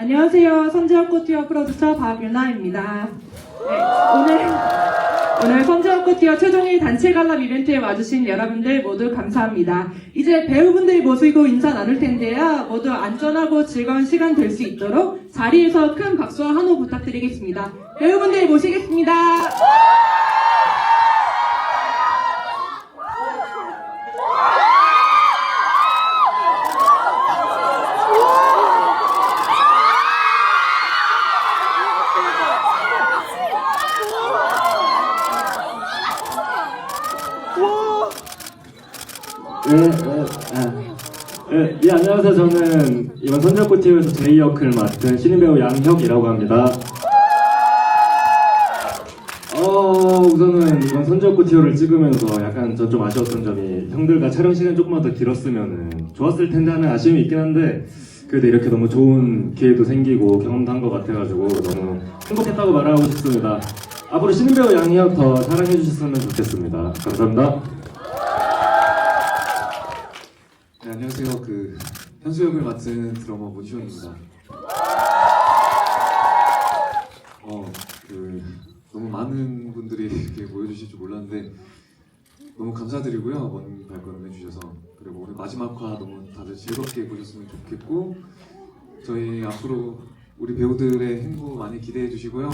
안녕하세요. 선지혁꽃 튀어 프로듀서 박유나입니다. 네, 오늘 오늘 선지혁꽃 튀어 최종일 단체 관람 이벤트에 와주신 여러분들 모두 감사합니다. 이제 배우분들 모시고 인사 나눌 텐데요. 모두 안전하고 즐거운 시간 될 수 있도록 자리에서 큰 박수와 환호 부탁드리겠습니다. 배우분들 모시겠습니다. 예, 예, 아. 예, 예, 안녕하세요. 저는 이번 선전꽃TV에서 제이 역을 맡은 신인 배우 양혁이라고 합니다. 어, 우선은 이번 선전꽃TV를 찍으면서 약간 저 좀 아쉬웠던 점이 형들과 촬영 시간 조금만 더 길었으면 좋았을 텐데 하는 아쉬움이 있긴 한데 그래도 이렇게 너무 좋은 기회도 생기고 경험도 한 것 같아가지고 너무 행복했다고 말하고 싶습니다. 앞으로 신인 배우 양혁 더 사랑해 주셨으면 좋겠습니다. 감사합니다. 네, 안녕하세요. 그 현수 역을 맡은 드러머 문시원입니다. 어, 그 너무 많은 분들이 이렇게 모여주실 줄 몰랐는데 너무 감사드리고요. 먼 발걸음 해주셔서 그리고 오늘 마지막 화 너무 다들 즐겁게 보셨으면 좋겠고 저희 앞으로 우리 배우들의 행보 많이 기대해 주시고요.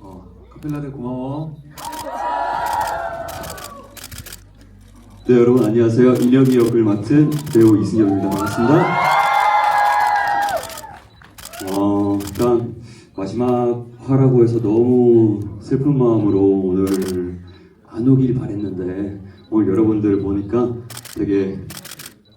어, 카펠라들 고마워. 네 여러분 안녕하세요. 인혁이 역을 맡은 배우 이승엽입니다. 반갑습니다. 어 일단 마지막 화라고 해서 너무 슬픈 마음으로 오늘 안 오길 바랬는데 오늘 여러분들 보니까 되게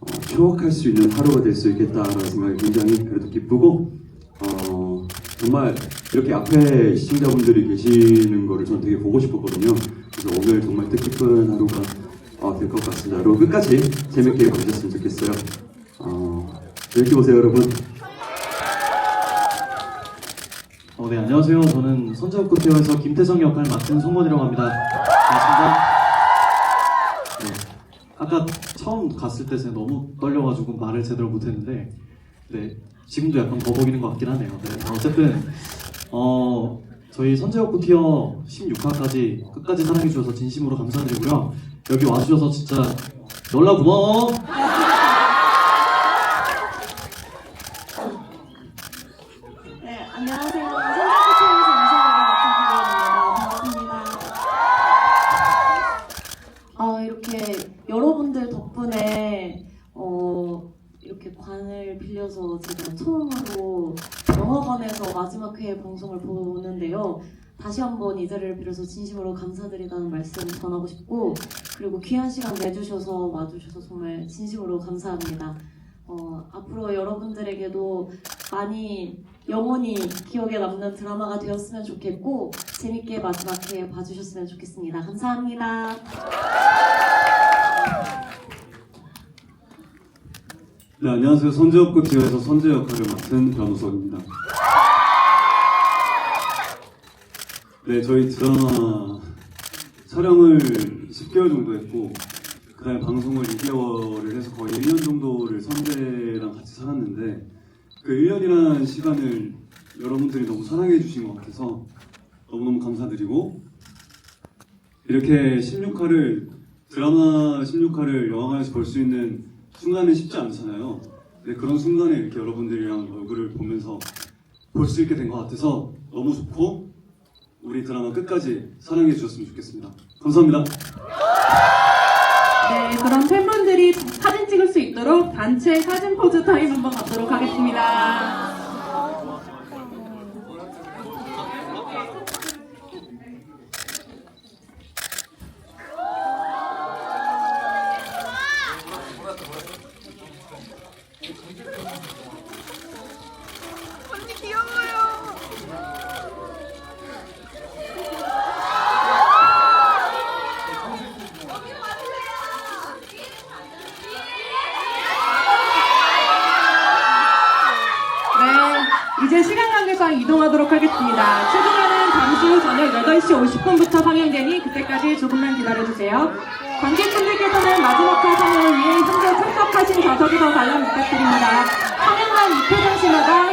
어, 추억할 수 있는 하루가 될 수 있겠다라는 생각이 굉장히 그래도 기쁘고 어, 정말 이렇게 앞에 시청자분들이 계시는 거를 저는 되게 보고 싶었거든요. 그래서 오늘 정말 뜻깊은 하루가 어, 될 것 같습니다. 여러분 끝까지 재밌게 보셨으면 좋겠어요. 어, 재밌게 보세요, 여러분. 어, 네, 안녕하세요. 저는 선제업구티어에서 김태성 역할 맡은 송건이라고 합니다. 반갑습니다. 네, 아까 처음 갔을 때 너무 떨려가지고 말을 제대로 못했는데, 네, 지금도 약간 버벅이는 것 같긴 하네요. 네, 어쨌든, 어, 저희 선제업구티어 16화까지 끝까지 사랑해주셔서 진심으로 감사드리고요. 여기 와주셔서 진짜 연락 고마워! 네, 안녕하세요. 선생님께서 인사하기 맡은 반갑습니다. 어, 이렇게 여러분들 덕분에 어, 이렇게 관을 빌려서 제가 처음으로 영화관에서 마지막 회 방송을 보는데요. 다시 한번 이 자리를 빌어서 진심으로 감사드리다는 말씀 전하고 싶고 그리고 귀한 시간 내주셔서 와주셔서 정말 진심으로 감사합니다. 어, 앞으로 여러분들에게도 많이 영원히 기억에 남는 드라마가 되었으면 좋겠고 재밌게 마지막 회 봐주셨으면 좋겠습니다. 감사합니다. 네, 안녕하세요. 선제업구 티어에서 선제 역할을 맡은 변우석입니다. 네, 저희 드라마 촬영을 10개월 정도 했고, 그 다음에 방송을 2개월을 해서 거의 1년 정도를 선배랑 같이 살았는데, 그 1년이라는 시간을 여러분들이 너무 사랑해 주신 것 같아서 너무너무 감사드리고, 이렇게 16화를, 드라마 16화를 영화관에서 볼 수 있는 순간은 쉽지 않잖아요. 근데 그런 순간에 이렇게 여러분들이랑 얼굴을 보면서 볼 수 있게 된 것 같아서 너무 좋고 우리 드라마 끝까지 사랑해 주셨으면 좋겠습니다. 감사합니다. 네, 그럼 팬분들이 사진 찍을 수 있도록 단체 사진 포즈 타임 한번 갖도록 하겠습니다. 네, 이제 시간 관계상 이동하도록 하겠습니다. 최종화는 잠시 후 저녁 8시 50분부터 상영되니 그때까지 조금만 기다려주세요. 관객분들께서는 마지막 화 상영을 위해 현재 참석하신 좌석에서 관람 부탁드립니다. 상영 촬영한 이표정 씨마다